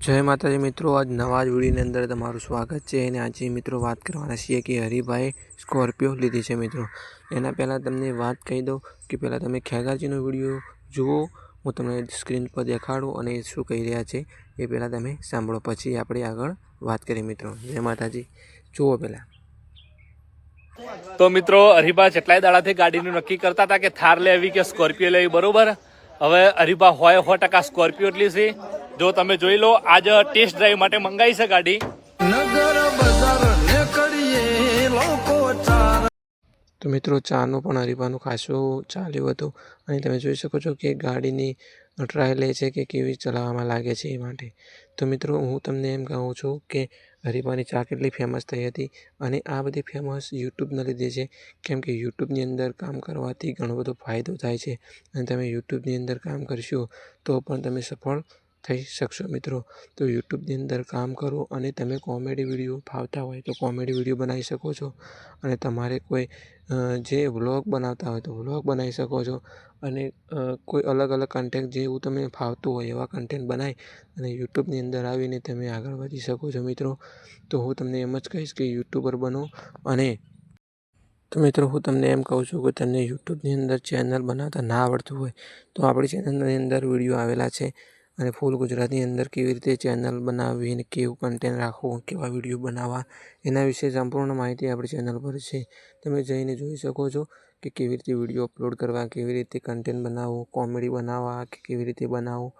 જય માતાજી મિત્રો, આજ નવા જ વિડીયોની અંદર તમારું સ્વાગત છે અને આજે મિત્રો વાત કરવાના છીએ કે હરિભાઈ સ્કોર્પિયો લીધી છે મિત્રો. એના પહેલાં તમને વાત કહી દઉં કે પહેલાં તમે ખેગારજીનો વીડિયો જુઓ, હું તમને સ્ક્રીન પર દેખાડું અને એ શું કહી રહ્યા છે એ પહેલાં તમે સાંભળો. પછી આપણે આગળ વાત કરીએ મિત્રો. જય માતાજી. જુઓ પહેલાં. તો મિત્રો, હરિભા જેટલાય દાડાથી ગાડીનું નક્કી કરતા હતા કે થાર લેવી કે સ્કોર્પિયો લેવી, બરોબર? હવે હરિભા હોય સો ટકા સ્કોર્પિયો એટલી છે. જો તમે જોઈ લો, આજ ટેસ્ટ ડ્રાઈવ માટે મંગાવી છે ગાડી. તો મિત્રો, ચાનું પણ હરીફાનું ખાસું ચાલ્યું હતું. અને તમે જોઈ શકો છો કે ગાડીની ટ્રાયલ લે છે કે કેવી ચલાવવામાં લાગે છે એ માટે. તો મિત્રો, હું તમને એમ કહું છું કે હરીફાની ચા કેટલી ફેમસ થઈ હતી અને આ બધી ફેમસ યુટ્યુબના લીધે છે. કેમ કે યુટ્યુબની અંદર કામ કરવાથી ઘણો બધો ફાયદો થાય છે. અને તમે યુટ્યુબની અંદર કામ કરશો તો પણ તમે સફળ થઈ શકશો મિત્રો. તો યુટ્યુબની અંદર કામ કરો અને તમે કોમેડી વીડિયો ફાવતા હોય તો કોમેડી વીડિયો બનાવી શકો છો. અને તમારે કોઈ જે વ્લોગ બનાવતા હોય તો વ્લોગ બનાવી શકો છો. અને કોઈ અલગ અલગ કન્ટેન્ટ જેવું તમે ફાવતું હોય એવા કન્ટેન્ટ બનાવી અને યુટ્યુબની અંદર આવીને તમે આગળ વધી શકો છો મિત્રો. તો હું તમને એમ જ કહીશ કે યુટ્યુબર બનો અને તો મિત્રો હું તમને એમ કહું છું કે તમને યુટ્યુબની અંદર ચેનલ બનાવતા ના આવડતું હોય તો આપણી ચેનલની અંદર વીડિયો આવેલા છે. અને ફૂલ ગુજરાતની અંદર કેવી રીતે ચેનલ બનાવવી અને કેવું કન્ટેન્ટ રાખવું, કેવા વીડિયો બનાવવા, એના વિશે સંપૂર્ણ માહિતી આપણી ચેનલ પર છે. તમે જઈને જોઈ શકો છો કે કેવી રીતે વીડિયો અપલોડ કરવા, કેવી રીતે કન્ટેન્ટ બનાવવું કોમેડી બનાવવા, કે કેવી રીતે બનાવવું.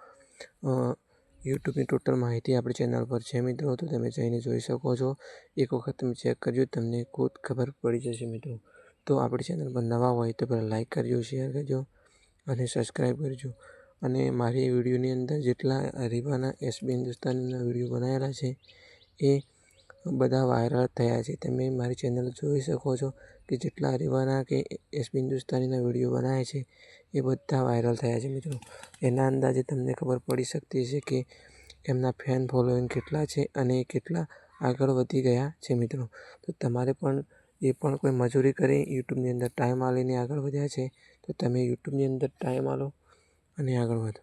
યુટ્યુબની ટોટલ માહિતી આપણી ચેનલ પર છે મિત્રો, તો તમે જઈને જોઈ શકો છો. એક વખત તમે ચેક કરજો, તમને ખુદ ખબર પડી જશે મિત્રો. તો આપણી ચેનલ પર નવા હોય તો પહેલાં લાઇક કરજો શેર કરજો અને સબસ્ક્રાઈબ કરજો. અને મારી વિડીયોની અંદર જેટલા રીવાના એસબી હિન્દુસ્તાનના વીડિયો બનાવેલા છે, એ બધા વાયરલ થયા છે. તમે મારી ચેનલ જોઈ શકો છો કે જેટલા રીવાના કે એસબી હિન્દુસ્તાનીના વીડિયો બનાવે છે, એ બધા વાયરલ થયા છે મિત્રો. એના અંદાજે તમને ખબર પડી શકતી છે કે એમના ફેન ફોલોઈંગ કેટલા છે અને એ કેટલા આગળ વધી ગયા છે મિત્રો. તો તમારે પણ એ પણ કોઈ મજૂરી કરી યુટ્યુબની અંદર ટાઈમ આલીને આગળ વધ્યા છે, તો તમે યુટ્યુબની અંદર ટાઈમ આલો. અને આગળ વધો.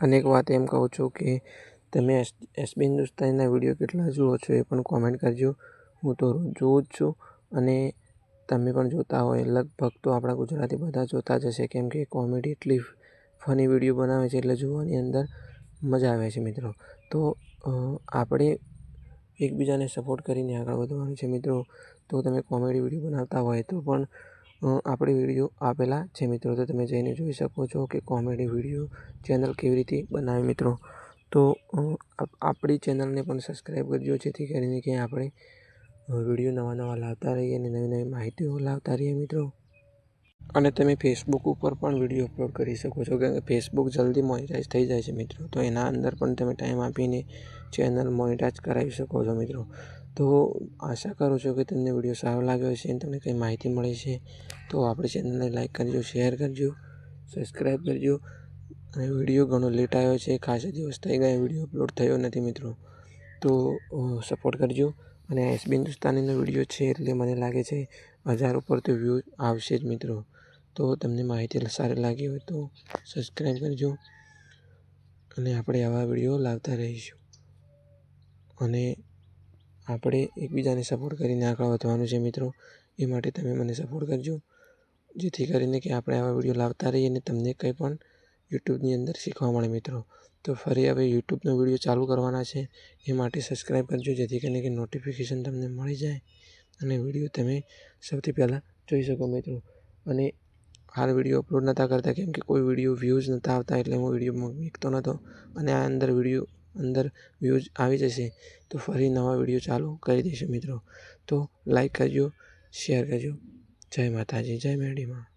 અને એક વાત એમ કહું છું કે તમે એસ એસબી હિન્દુસ્તાનીના વીડિયો કેટલા જુઓ છો એ પણ કોમેન્ટ કરજો. હું તો રોજ જોઉં જ છું અને તમે પણ જોતા હોય. લગભગ તો આપણા ગુજરાતી બધા જોતા જ હશે કેમ કે કોમેડી એટલી ફની વીડિયો બનાવે છે એટલે જોવાની અંદર મજા આવે છે મિત્રો. તો આપણે એકબીજાને સપોર્ટ કરીને આગળ વધવાનું છે મિત્રો. તો તમે કોમેડી વીડિયો બનાવતા હોય તો પણ આપણે વીડિયો આપેલા છે મિત્રો, તો તમે જઈને જોઈ શકો છો કે કોમેડી વીડિયો ચેનલ કેવી રીતે બનાવે મિત્રો. તો આપણી ચેનલને પણ સબસ્ક્રાઈબ કરજો, જેથી કરીને કે આપણે વીડિયો નવા નવા લાવતા રહીએ અને નવી નવી માહિતીઓ લાવતા રહીએ મિત્રો. અને તમે ફેસબુક ઉપર પણ વીડિયો અપલોડ કરી શકો છો કારણ કે ફેસબુક જલ્દી મોનિટાઈઝ થઈ જાય છે મિત્રો. તો એના અંદર પણ તમે ટાઈમ આપીને ચેનલ મોનિટાઈઝ કરાવી શકો છો મિત્રો. તો આશા કરું છું કે તમને વીડિયો સારો લાગ્યો હશે અને તમને કંઈ માહિતી મળી છે, તો આપણી ચેનલને લાઈક કરજો, શેર કરજો, સબસ્ક્રાઈબ કરજો. અને વીડિયો ઘણો લેટ આવ્યો છે, ખાસા દિવસ થઈ ગયા, વીડિયો અપલોડ થયો નથી મિત્રો. તો સપોર્ટ કરજો. અને એસબી હિન્દુસ્તાનીનો વીડિયો છે એટલે મને લાગે છે હજાર ઉપર તો વ્યૂ આવશે જ મિત્રો. તો તમને માહિતી સારી લાગી હોય તો સબસ્ક્રાઈબ કરજો. અને આપણે આવા વીડિયો લાવતા રહીશું. અને આપણે એકબીજાને સપોર્ટ કરીને આગળ વધવાનું છે મિત્રો. એ માટે તમે મને સપોર્ટ કરજો. જેથી કરીને કે આપણે આવા વીડિયો લાવતા રહીએ અને તમને કંઈ પણ યુટ્યુબની અંદર શીખવા મળે મિત્રો. તો ફરી હવે યુટ્યુબનો વીડિયો ચાલુ કરવાના છે. એ માટે સબસ્ક્રાઈબ કરજો, જેથી કરીને કે નોટિફિકેશન તમને મળી જાય અને વીડિયો તમે સૌથી પહેલાં જોઈ શકો મિત્રો. અને હાલ વીડિયો અપલોડ નહોતા કરતા, કેમ કે કોઈ વીડિયો વ્યૂઝ નહોતા આવતા એટલે હું વીડિયો મૂકતો નહોતો અને આ અંદર વીડિયો અંદર વ્યૂઝ આવી જશે, તો ફરી નવા વીડિયો ચાલુ કરી દઈશું મિત્રો. તો લાઈક કરજો શેર કરજો. જય માતાજી, જય મેરડીમાં